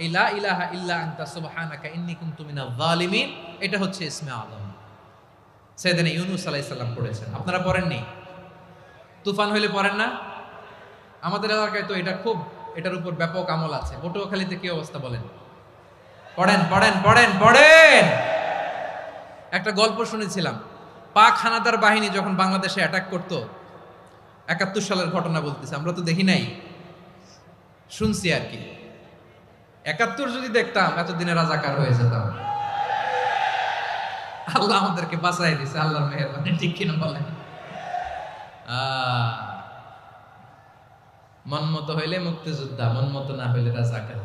ইলাহা এটা হচ্ছে ইসমে আজম সাইয়েদনা ইউনুস আলাইহিস সালাম পড়েছেন। আপনারা পড়েননি? তুফান হইলে পড়েন না? আমাদের এলাকায় তো এটা খুব, এটার উপর ব্যাপক আমল আছে। পটুয়াখালীতে কি অবস্থা বলেন? পড়েন পড়েন পড়েন পড়েন! একটা গল্প শুনেছিলাম। পাক হানাদার বাহিনী যখন বাংলাদেশে অ্যাটাক করতো, একাত্তর সালের ঘটনা বলতেছে, আমরা তো দেখি নাই। শুনছি আর কি। একাত্তর যদি দেখতাম এতদিনে রাজাকার হয়ে যেতাম। আল্লাহ আমাদেরকে বাঁচাই দিছে আল্লাহর মেহরবানি ঠিক কিনা বলেন? আহ, মন মতো হইলে মুক্তিযোদ্ধা মন মতো না হইলে রাজাকার।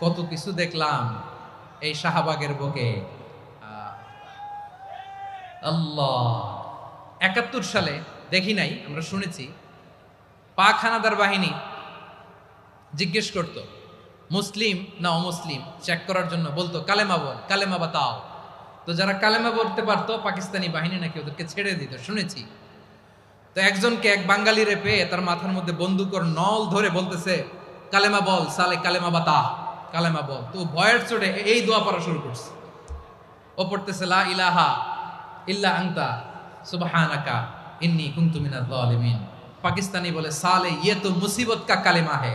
কত কিছু দেখলাম এই শাহবাগের বুকে। আল্লাহ। একাত্তর সালে দেখি নাই আমরা শুনেছি পাক হানাদার বাহিনী জিজ্ঞেস করত, মুসলিম না অমুসলিম? চেক করার জন্য বলতো, কালেমা বল, কালেমা বাতাও। তো যারা কালেমা বলতে পারতো, পাকিস্তানি বাহিনী নাকি ওদেরকে ছেড়ে দিত, শুনেছি। তো একজনকে এক বাঙালিরে পেয়ে তার মাথার মধ্যে বন্দুকর নল ধরে বলতেছে, কালেমা বল, সালে কালেমা বাতা কালেমা বল। তো ভয়ের চোটে এই দোয়া পড়া শুরু করছে। ও পড়তেছে, লা ইলাহা ইল্লা আংতা সুবহানাকা ইন্নী কুনতু মিনাজ জালিমিন পাকিস্তানি বলে, সালে ইয়ে তো মুসিবত কা কালেমা है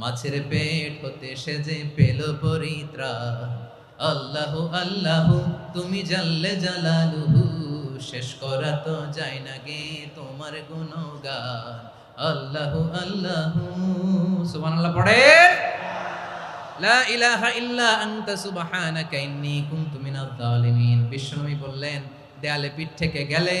মাছের পেট হতে সেজে পেল পরিত্রা। আল্লাহ আল্লাহ, তুমি জাল্লে জালালুহু, শেষ করা তো যায় না গে তোমার গুণগান। আল্লাহ আল্লাহ। সুবহানাল্লাহ পড়ে। লা ইলাহা ইল্লা আনতা সুবহানাকা ইন্নী কুনতু মিনাজ জালিমিন বিশ্বনবী বললেন, দেয়ালে পিঠ থেকে গেলে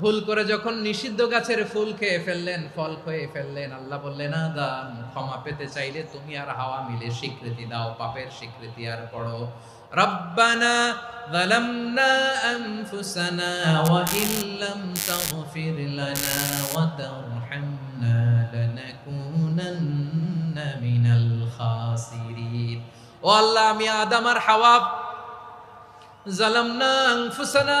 ভুল করে যখন নিষিদ্ধ গাছের ফুল খেয়ে ফেললেন ফল খেয়ে ফেললেন আল্লাহ বললেন আদম ক্ষমা পেতে চাইলে তুমি আর হাওয়া মিলে স্বীকৃতি দাও পাপের স্বীকৃতি আর পড়ো রব্বানা ظلمنا أنفسنا وإن لم تغفر لنا وترحمنا لنكونن من الخاسرين ও আল্লাহ আমি আদম আর হাওয়া জালামনা আনফুসানা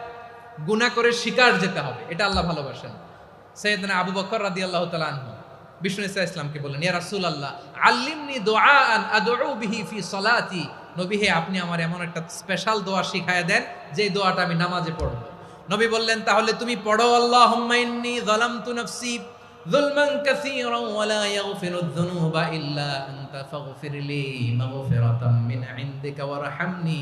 গুণা করে শিকার যেতে হবে। এটা আল্লাহ ভালোবাসেন। সৈয়দনা আবু বকর রাদি আল্লাহ তালাহ বিষ্ণু ইসা ইসলামকে বললেন, ইয়া রাসুল আল্লাহ আল্লিমনি দোয়া আন আদৌ বিহি ফি সলাতি। নবী হে, আপনি আমার এমন একটা স্পেশাল দোয়া শিখায় দেন যে দোয়াটা আমি নামাজে পড়ব। নবী বললেন, তাহলে তুমি পড়ো আল্লাহ হুম্মাইন্নি যালামতু নাফসি জুলমান কাসীরান যুনুবা ইল্লা আনতা ফাগফিরলি মাগফিরাতাম মিন ইনদিকা ওয়ারহামনি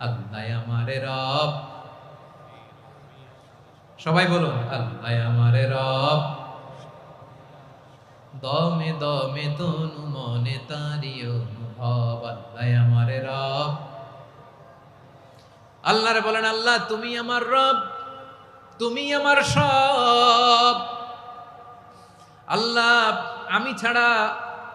আল্লাহ আমারে রব। সবাই বলুন, আল্লাহ আমারে রব। দমে দমে তনু মনে তারি অনুভব, আল্লাহ আমারে রব। আল্লাহরে বলেন, আল্লাহ, তুমি আমার রব, তুমি আমার সব। আল্লাহ, আমি ছাড়া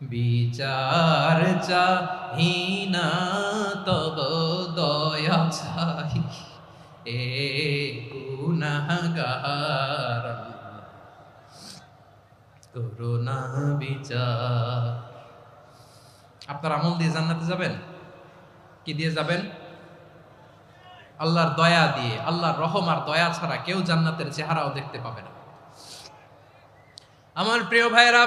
বিচার চাহিনা, তব দয়া চাই এ আল্লাহ করোনা বিচার। আপনার আমল দিয়ে জান্নাতে যাবেন? কি দিয়ে যাবেন? আল্লাহর দয়া দিয়ে, আল্লাহর রহম আর দয়া ছাড়া কেউ জান্নাতের চেহারাও দেখতে পাবে না। আমার প্রিয় ভাইয়েরা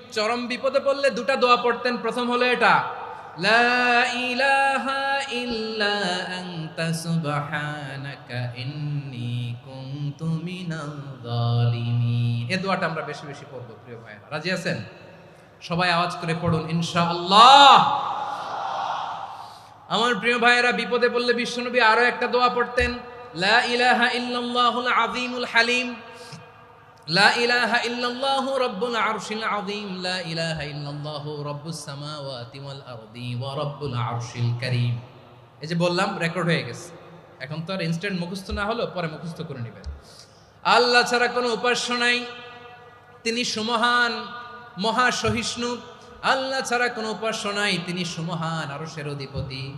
চরম বিপদে পড়লে দুটা দোয়া পড়তেন। প্রথম হলো এটা, লা ইলাহা ইল্লা আনতা সুবহানাকা ইন্নী দোয়াটা আমরা বেশি বেশি পড়ব, প্রিয় ভাইরা রাজি আছেন? সবাই আওয়াজ করে পড়ুন, ইনশাআল্লাহ। আমার প্রিয় ভাইয়েরা, বিপদে পড়লে বিশ্বনবী আরও একটা দোয়া পড়তেন, লা ইলাহা ইল্লাল্লাহুল আযীমুল হালিম। লা ইলাহা ইল্লাল্লাহু রাব্বুল আরশিল আযীম, লা ইলাহা ইল্লাল্লাহু রাব্বুস সামাওয়াতি ওয়াল আরদি ওয়া রাব্বুল আরশিল কারীম। এই যে বললাম রেকর্ড হয়ে গেছে। এখন তো আর ইনস্ট্যান্ট মুখস্থ না হলো পরে মুখস্থ করে নেবেন। আল্লাহ ছাড়া কোনো উপাস্য নাই। তিনি সুমহান মহা সহিষ্ণু আল্লাহ ছাড়া কোনো উপাস্য নাই। তিনি সুমহান আরশের অধিপতি।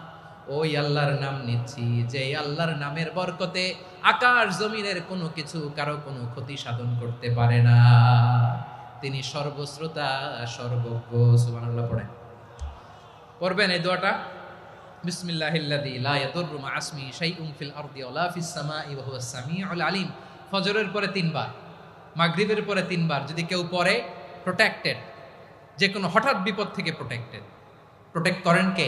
ওই আল্লাহর নাম নিচ্ছি যে আল্লাহর নামের বরকতে আকাশ জমিনের কোনো কিছু কারও কোনো ক্ষতি সাধন করতে পারে না। তিনি সর্বশ্রোতা, সর্বজ্ঞ, সুবহানাল্লাহ পড়েন। পড়বেন এই দোয়াটা? বিসমিল্লাহিল্লাযী লা ইয়াদুররু মা আসমি শাইউন ফিল আরদি ওয়ালা ফিস সামাই ওয়া হুয়াস সামিউল আলিম। ফজরের পরে তিনবার, মাগরিবের পরে তিনবার যদি কেউ পড়ে প্রোটেক্টেড যে কোনো হঠাৎ বিপদ থেকে প্রোটেক্টেড প্রোটেক্ট করেন কে?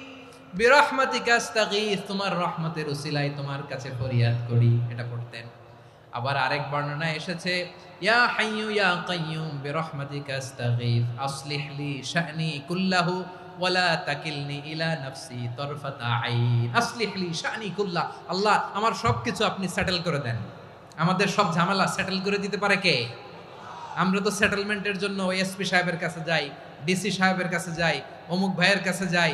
বিরহমাতিকা আস্তাগীথ তোমার রহমতের উসিলাই তোমার কাছে ফরিয়াদ করি, এটা পড়তেন আবার আরেক বর্ণনায় এসেছে, ইয়া হাইয়ু ইয়া কাইয়ুম, বিরহমাতিকা আস্তাগীথ আসলিহ লি শা'নি কুল্লাহু, ওয়ালা তাকিলনি ইলা নাফসি তরফাতা আইন। আসলিহ লি শা'নি কুল্লাহ আল্লাহ, আমার সব কিছু আপনি সেটেল করে দেন। আমাদের সব ঝামেলা সেটেল করে দিতে পারে কে? আমরা তো সেটেলমেন্টের জন্য এসপি সাহেবের কাছে যাই, ডিসি সাহেবের কাছে যাই, অমুক ভাইয়ের কাছে যাই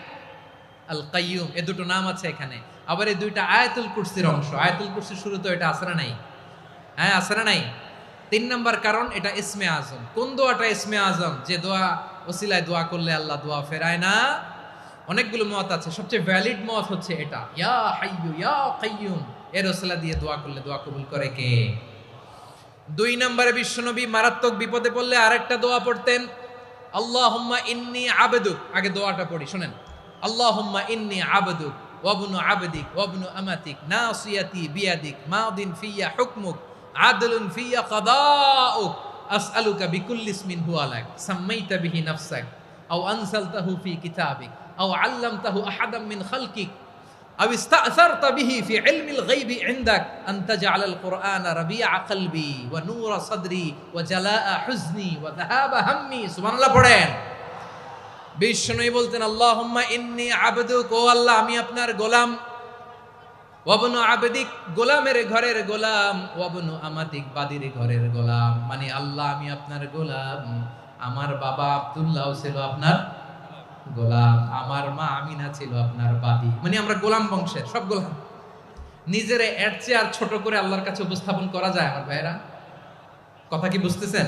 আল কাইয়ুম এ দুটো নাম আছে এখানে। আবার এই দুইটা আয়াতুল কুরসির অংশ। আয়াতুল কুরসির শুরু তো এটা আসরা নাই। হ্যাঁ আসরা নাই। তিন নম্বর কারণ, এটা ইসমে আজম। কোন দোয়াটা ইসমে আজম? যে দোয়া, ওসিলায় দোয়া করলে আল্লাহ দোয়া ফেরায় না। অনেকগুলো মত আছে। সবচেয়ে ভ্যালিড মত হচ্ছে এটা। ইয়া হাইয়ু, ইয়া কাইয়ুম। এর ওসিলা দিয়ে দোয়া করলে দোয়া কবুল করে কে? দুই নম্বরে বিশ্বনবী মারাত্মক বিপদে পড়লে আরেকটা দোয়া পড়তেন, আল্লাহুম্মা ইন্নি আবেদুক। আগে দোয়াটা পড়ি, শোনেন। আল্লাহুম্মা ইন্নি আবদুক ওয়াবনু আবদিক ওয়াবনু আমাতিক নাসিয়াতি বিয়াদিক মাদিন ফিয়া হুকমুক আদলুন ফিয়া কদাউক আসআলুকা বিকুল্লি ইসমিন হুয়া লাক সাম্মাইতা বিহি নাফসাক আও আনসালতাহু ফি কিতাবিক আও আল্লামতাহু আহাদাম মিন খালকিক আও ইস্তাআসারতা বিহি ফি ইলমিল গায়বি ইনদাক আন তাজআলাল কুরআন রাবিআ কলবি ওয়া নূরা সাদরি ওয়া জালাআ হুজনি ওয়া যাহাবা হাম্মি সুবহানাল্লাহ পড়েন বিষ্ণু বলতেন, আল্লাহুম্মা ইন্নি আবদুক, ও আল্লাহ, আমি আপনার গোলাম। ওয়াবনু আবেদিক গোলামের ঘরের গোলাম, ওয়াবনু আমাদিক বাদির ঘরের গোলাম। মানে আল্লাহ, আমি আপনার গোলাম। আমার বাবা আবদুল্লাহ ছিল আপনার গোলাম। আমার মা আমিনা ছিল আপনার বাদি। মানে আমরা গোলাম বংশের, সব গোলাম। নিজের এর চেয়ে আর ছোট করে আল্লাহর কাছে উপস্থাপন করা যায় আমার ভাইরা কথা কি বুঝতেছেন?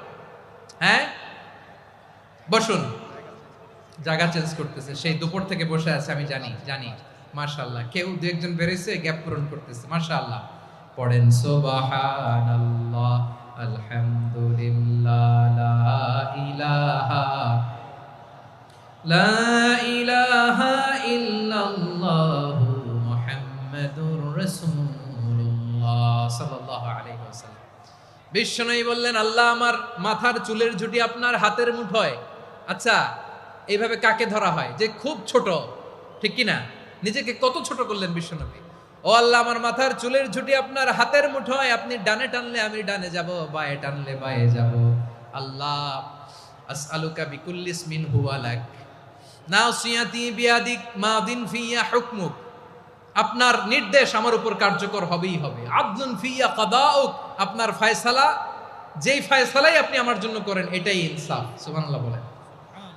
হ্যাঁ? বসুন। জায়গা চেঞ্জ করতেছে। সেই দুপুর থেকে বসে আছে, আমি জানি জানি। মাশাআল্লাহ। কেউ দু একজন বেরোইছে গ্যাপ পূরণ করতেছে। মাশাআল্লাহ। পড়েন, সুবহানাল্লাহ, আলহামদুলিল্লাহ, লা ইলাহা লা ইলাহা ইল্লাল্লাহু মুহাম্মাদুর রাসূলুল্লাহ সাল্লাল্লাহু আলাইহি ওয়াসাল্লাম। বিশ্বনবী বললেন, আল্লাহ, আমার মাথার চুলের ঝুঁটি আপনার হাতের মুঠোয়। আচ্ছা এইভাবে কাকে ধরা হয়? যে খুব ছোট, ঠিক কি না নিজেকে কত ছোট করলেন বিশ্বনবী ও আল্লাহ, আমার মাথার চুলের ঝুঁটি আপনার হাতের মুঠোয়। আপনি ডানে টানলে আমি ডানে যাব, বায়ে টানলে বায়ে যাব। আল্লাহ, আসআলুকা বিকুল্লিস মিন হুয়ালাক নাসিয়াতি বিয়াদিক মাদিন ফিয়া হুকমুক। আপনার নির্দেশ আমার উপর কার্যকর হবেই হবে। আব্দুন ফিয়া কাদাউক, আপনার ফায়সালা, যেই ফায়সালাই আপনি আমার জন্য করেন, এটাই ইনসাফ, সুবহানাল্লাহ বলেন।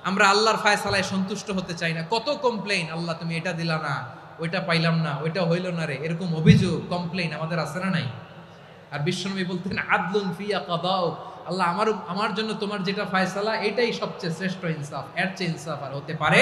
আমরা আল্লাহর ফায়সালায় সন্তুষ্ট হতে চাই না। কত কমপ্লেইন আল্লাহ তুমি এটা দিলা না, ওইটা পাইলাম না, ওইটা হইল না রে, এরকম অভিযোগ কমপ্লেইন আমাদের আছে না নাই? আর বিশ্বনবী বলতেন, আদলুন ফিয়া কাদাউক, আল্লাহ আমার আমার জন্য তোমার যেটা ফায়সালা, এটাই সবচেয়ে শ্রেষ্ঠ ইনসাফ, এর চেয়ে ইনসাফ আর হতে পারে